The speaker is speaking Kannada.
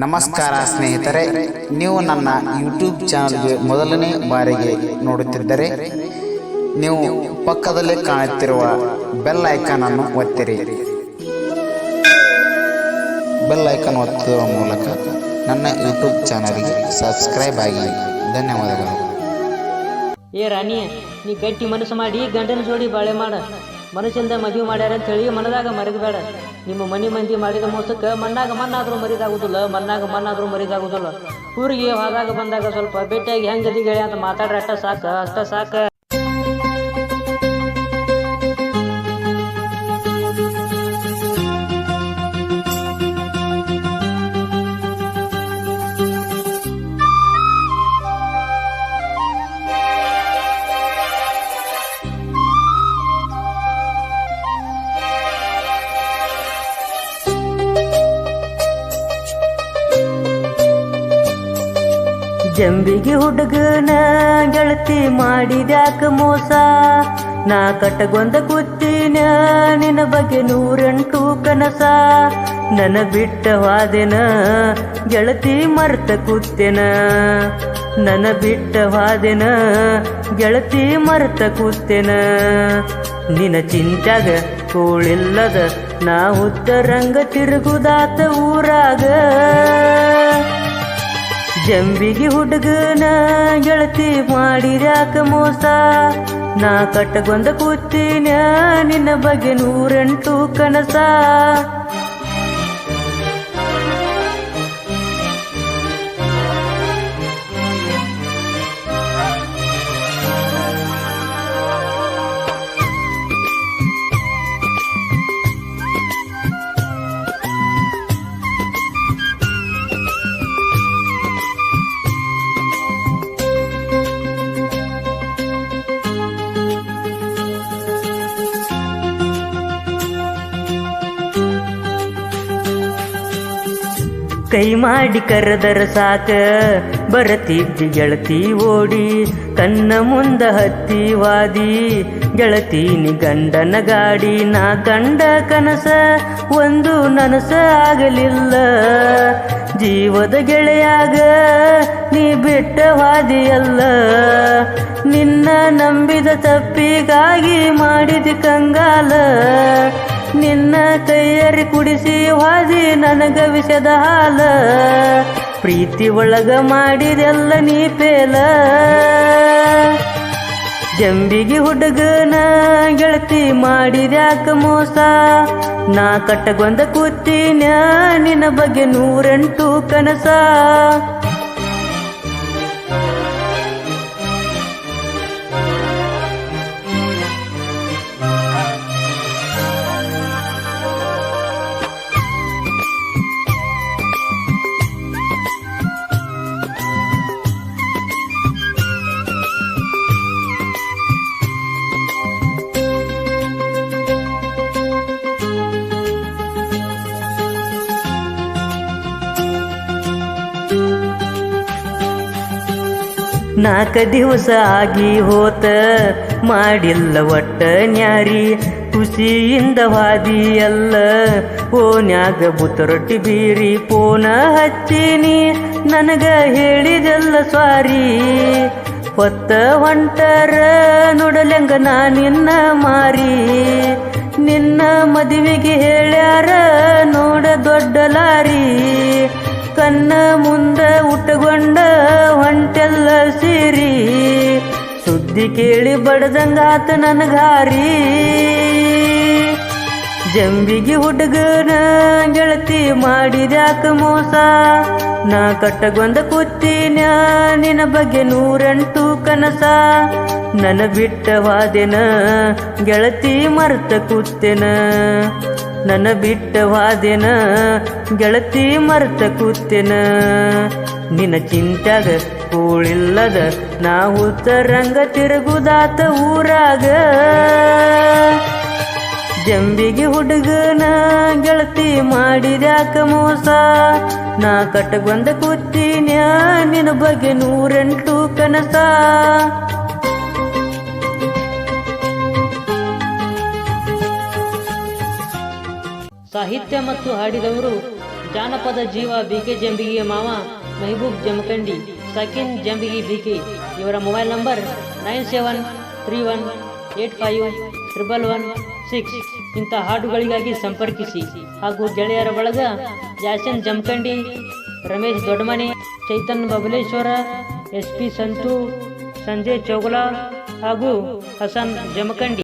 ನಮಸ್ಕಾರ ಸ್ನೇಹಿತರೆ, ನೀವು ನನ್ನ ಯೂಟ್ಯೂಬ್ ಚಾನಲ್ಗೆ ಮೊದಲನೇ ಬಾರಿಗೆ ನೋಡುತ್ತಿದ್ದರೆ, ನೀವು ಪಕ್ಕದಲ್ಲಿ ಕಾಣುತ್ತಿರುವ ಬೆಲ್ ಐಕಾನ್ ಅನ್ನು ಒತ್ತಿರಿ. ಬೆಲ್ ಐಕಾನ್ ಒತ್ತುವ ಮೂಲಕ ನನ್ನ ಯೂಟ್ಯೂಬ್ ಚಾನಲ್ಗೆ ಸಬ್ಸ್ಕ್ರೈಬ್ ಆಗಿ. ಧನ್ಯವಾದಗಳು. ಏ ರಾಣಿ, ನೀ ಗಟ್ಟಿ ಮನಸ್ಸು ಮಾಡಿ, ಗಂಡನ ಜೋಡಿ ಬಾಳೆ ಮಾಡ. ಮನುಷ್ಯಂದ ಮದುವೆ ಮಾಡ್ಯಾರ ಅಂತ ಹೇಳಿ ಮನದಾಗ ಮರಿಬೇಡ ನಿಮ್ಮ ಮನೆ ಮಂದಿ ಮಾಡಿದ ಮೋಸಕ್ಕೆ ಮಣ್ಣಾಗ ಮಣ್ಣಾದರೂ ಮರಿದಾಗುದಿಲ್ಲ, ಮಣ್ಣಾಗ ಮಣ್ಣಾದರೂ ಮರಿದಾಗುದಿಲ್ಲ. ಊರಿಗೆ ಹೋದಾಗ ಬಂದಾಗ ಸ್ವಲ್ಪ ಭೇಟಿಯಾಗಿ ಗೆಳೆ ಅಂತ ಮಾತಾಡ್ರೆ ಅಷ್ಟ ಸಾಕ ಅಷ್ಟ ಸಾಕ. ಜಂಬಿಗೆ ಹುಡುಗನ ಗೆಳತಿ ಮಾಡಿದ್ಯಾಕ ಮೋಸ? ನಾ ಕಟ್ಟಗೊಂದ ಕೂತಿನ ನಿನ್ನ ಬಗ್ಗೆ ನೂರೆಂಟು ಕನಸ. ನನ್ನ ಬಿಟ್ಟ ವಾದೆನ ಗೆಳತಿ ಮರ್ತ ಕೂತೇನ? ಬಿಟ್ಟ ವಾದೆನ ಗೆಳತಿ ಮರ್ತ ಕೂತೇನ? ನಿನ್ನ ಚಿಂತ್ಯಾಗ ಕೋಳಿಲ್ಲದ ನಾ ಉತ್ತರಂಗ ತಿರುಗುದಾತ ಊರಾಗ. ಜಂಬಿಗೆ ಹುಡುಗನ ಗೆಳತಿ ಮಾಡಿದ್ಯಾಕ ಮೋಸ. ನಾ ಕಟ್ಟಗೊಂದ ಕೂತಿನ ನಿನ್ನ ಬಗ್ಗೆ ನೂರೆಂಟು ಕನಸ. ಕೈ ಮಾಡಿ ಕರೆದರ ಸಾಕ. ಬರತಿದ್ದಿ ಗೆಳತಿ ಓಡಿ ಕನ್ನ ಮುಂದ ಹತ್ತಿ ವಾದಿ. ಗೆಳತೀನಿ ಗಂಡನ ಗಾಡಿ, ನಾ ಕಂಡ ಕನಸ ಒಂದು ನನಸ ಆಗಲಿಲ್ಲ. ಜೀವದ ಗೆಳೆಯಾಗ ನೀ ಬಿಟ್ಟ ವಾದಿಯಲ್ಲ. ನಿನ್ನ ನಂಬಿದ ತಪ್ಪಿಗಾಗಿ ಮಾಡಿದ ಕಂಗಾಲ. ನಿನ್ನ ಕೈಯರಿ ಕುಡಿಸಿ ವಾದಿ ನನಗ ವಿಷದ ಹಾಲ. ಪ್ರೀತಿ ಒಳಗ ಮಾಡಿದೆಲ್ಲ ನೀ ಪೇಲ. ಜಂಬಿಗೆ ಹುಡುಗನ ಗೆಳತಿ ಮಾಡಿದ್ಯಾಕ ಮೋಸ. ನಾ ಕಟ್ಟಗೊಂದ ಕೂತಿನ ನಿನ್ನ ಬಗ್ಗೆ ನೂರೆಂಟು ಕನಸ. ನಾಲ್ಕ ದಿವಸ ಆಗಿ ಹೋತ, ಮಾಡಿಲ್ಲ ಒಟ್ಟ ನ್ಯಾರಿ. ಖುಷಿಯಿಂದ ವಾದಿ ಎಲ್ಲ ಓನ್ಯಾಗ ಬುತ್ತರೊಟ್ಟಿ ಬೀರಿ, ಪೋನ ಹಚ್ಚೀನಿ. ನನಗ ಹೇಳಿದೆಲ್ಲ ಸ್ವಾರಿ. ಹೊತ್ತ ಹೊಂಟರ ನೋಡಲೆಂಗ ನಾ ನಿನ್ನ ಮಾರಿ. ನಿನ್ನ ಮದುವೆಗೆ ಹೇಳ್ಯಾರ ನೋಡ ದೊಡ್ಡ ಲಾರಿ. ಕನ್ನ ಮುಂದ ಉಟ್ಟಗೊಂಡ ಸುದ್ದಿ ಕೇಳಿ ಬಡದಂಗಾತ ನನಗಾರಿ. ಜಂಬಿಗೆ ಹುಡುಗನ ಗೆಳತಿ ಮಾಡಿದ್ಯಾಕ ಮೋಸ. ನಾ ಕಟ್ಟಗೊಂದ ಕೂತಿನ ನಿನ್ನ ಬಗ್ಗೆ ನೂರಂಟು ಕನಸ. ನನ್ನ ಬಿಟ್ಟ ವಾದೆನ ಗೆಳತಿ ಮರ್ತ ಕೂತೇನ ನನ್ನ ಬಿಟ್ಟ ವಾದೆನ ಗೆಳತಿ ಮರ್ತ ಕೂತೇನ ನಿನ್ನ ಚಿಂತ್ಯಾಗ ಕೂಳಿಲ್ಲದ ನಾ ಉತ್ತರಂಗ ತಿರುಗುದಾತ ಊರಾಗ. ಜಂಬಿಗೆ ಹುಡುಗನ ಗೆಳತಿ ಮಾಡಿದ್ಯಾಕ ಮೋಸ? ನಾ ಕಟ್ಟಗೊಂದ ಕೂತಿನ ನಿನ್ನ ಬಗ್ಗೆ ನೂರೆಂಟು ಕನಸ. ಸಾಹಿತ್ಯ ಮತ್ತು ಹಾಡಿದವರು ಜಾನಪದ ಜೀವ ಬಿ ಕೆ ಜಂಬಿಗಿಯ ಮಾವ ಮೆಹಬೂಬ್ ಜಮಖಂಡಿ. ಸಕಿನ್ ಜಂಬಿಗಿ ಬಿಕಿ ಇವರ mobile number nine seven three one eight five triple one six ಇಂಥ ಹಾಡುಗಳಿಗಾಗಿ ಸಂಪರ್ಕಿಸಿ. ಹಾಗೂ ಗೆಳೆಯರ ಬಳಗ ಯಾಸನ್ ಜಮಖಂಡಿ, ರಮೇಶ್ ದೊಡ್ಡಮನೆ, ಚೈತನ್ ಬಬಲೇಶ್ವರ, ಎಸ್ ಪಿ ಸಂತು, ಸಂಜಯ್ ಚೌಗಲಾ ಹಾಗೂ ಹಸನ್ ಜಮಖಂಡಿ.